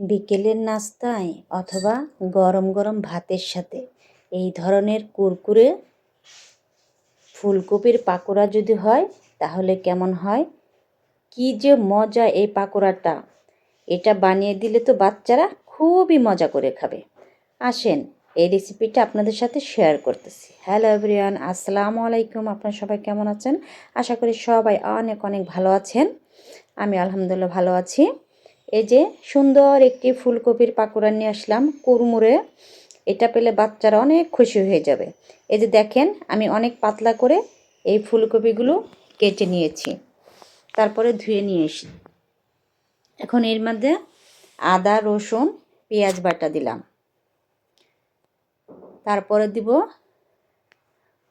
বিকেলের নাস্তায় অথবা গরম গরম ভাতের সাথে। এই ধরনের কুরকুরে, ফুলকপির পাকোড়া যদি হয়, তাহলে কেমন হয়? কি যে মজা এই পাকোড়াটা। এটা বানিয়ে দিলে তো বাচ্চারা খুবই মজা করে খাবে। আসেন, এই রেসিপিটা আপনাদের সাথে শেয়ার করতেছি। হ্যালো এভরিওয়ান, আসসালামু আলাইকুম। আপনারা সবাই কেমন আছেন? আশা করি সবাই অনেক অনেক ভালো আছেন। আমি আলহামদুলিল্লাহ ভালো আছি। এই যে সুন্দর একটি ফুলকপির পাকোড়া নিয়ে আসলাম কুরমুরে এটা পেলে বাচ্চারা অনেক খুশি হয়ে যাবে। এই যে দেখেন, আমি অনেক পাতলা করে এই ফুলকপিগুলো কেটে নিয়েছি। তারপরে ধুয়ে নিয়ে এসি এখন এর মধ্যে আদা, রসুন, পেঁয়াজ বাটা দিলাম। তারপরে দিব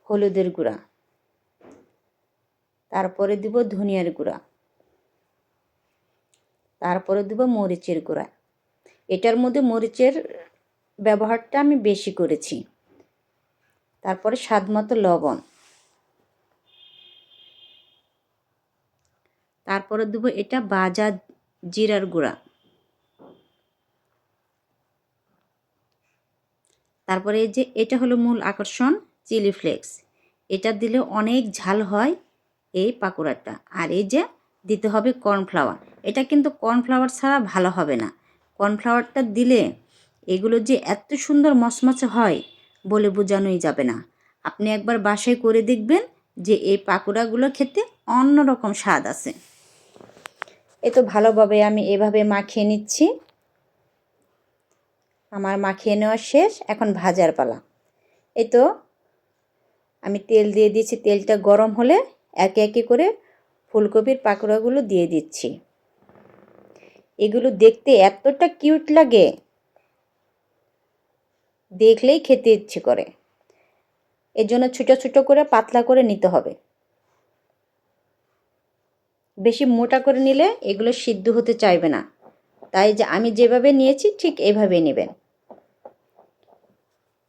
হলুদের গুঁড়া। তারপরে দিব ধনিয়ার গুঁড়া। তারপরে দিব মরিচের গুঁড়া। এটার মধ্যে মরিচের ব্যবহারটা আমি বেশি করেছি। তারপরে স্বাদ মতো লবণ। তারপরে দেবো এটা বাজা জিরার গুঁড়া। তারপরে এই যে এটা হলো মূল আকর্ষণ, চিলি ফ্লেক্স। এটা দিলে অনেক ঝাল হয় এই পাকোড়াটা। আর এই যে দিতে হবে কর্নফ্লাওয়ার। এটা কিন্তু কর্নফ্লাওয়ার ছাড়া ভালো হবে না। কর্নফ্লাওয়ারটা দিলে এগুলো যে এত সুন্দর মচমচে হয় বলে বোঝানোই যাবে না। আপনি একবার বাসায় করে দেখবেন যে এই পাকোড়াগুলো খেতে অন্যরকম স্বাদ আছে। এ তো ভালোভাবে আমি এভাবে মাখিয়ে নিচ্ছি। আমার মাখিয়ে নেওয়া শেষ, এখন ভাজার পালা। এই তো আমি তেল দিয়ে দিয়েছি, তেলটা গরম হলে একে একে করে ফুলকপির পাকোড়াগুলো দিয়ে দিচ্ছি। এগুলো দেখতে এতটা কিউট লাগে। দেখলেই খেতে ইচ্ছে করে। এর জন্য ছোটো ছোটো করে পাতলা করে নিতে হবে। বেশি মোটা করে নিলে এগুলো সিদ্ধ হতে চাইবে না। তাই যে আমি যেভাবে নিয়েছি ঠিক এভাবে নেবেন।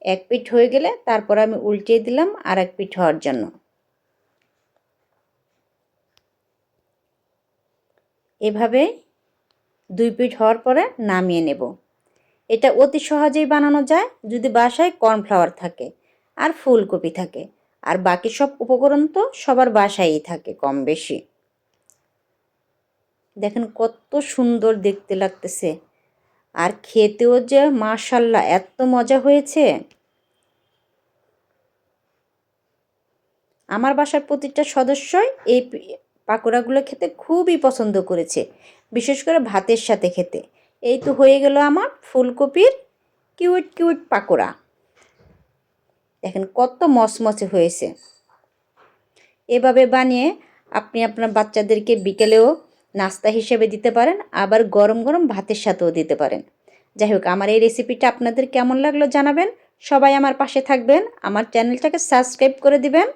এক পিঠ হয়ে গেলে তারপর আমি উল্টিয়ে দিলাম আর এক পিঠ হওয়ার জন্য। এভাবে দুই পিঠ হওয়ার পরে নামিয়ে নেব। এটা অতি সহজেই বানানো যায় যদি বাসায় কর্নফ্লাওয়ার থাকে আর ফুলকপি থাকে। আর বাকি সব উপকরণ তো সবার বাসায়ই থাকে কম বেশি। দেখেন কত সুন্দর দেখতে লাগতেছে। আর খেতেও যে মাশাল্লাহ, এত মজা হয়েছে। আমার বাসার প্রতিটা সদস্যই এই পাকোড়াগুলো খেতে খুবই পছন্দ করেছে, বিশেষ করে ভাতের সাথে খেতে। এই তো হয়ে গেল আমার ফুলকপির কিউট কিউট পাকোড়া। দেখেন কত মচমচে হয়েছে। এভাবে বানিয়ে আপনি আপনার বাচ্চাদেরকে বিকেলেও নাস্তা হিসেবে দিতে পারেন, আবার গরম গরম ভাতের সাথেও দিতে পারেন। যাই হোক, আমার এই রেসিপিটা আপনাদের কেমন লাগল জানাবেন। সবাই আমার পাশে থাকবেন, আমার চ্যানেলটাকে সাবস্ক্রাইব করে দিবেন।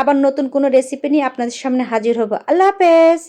আবার নতুন কোনো রেসিপি নিয়ে আপনাদের সামনে হাজির হব। আল্লাহ হাফেজ!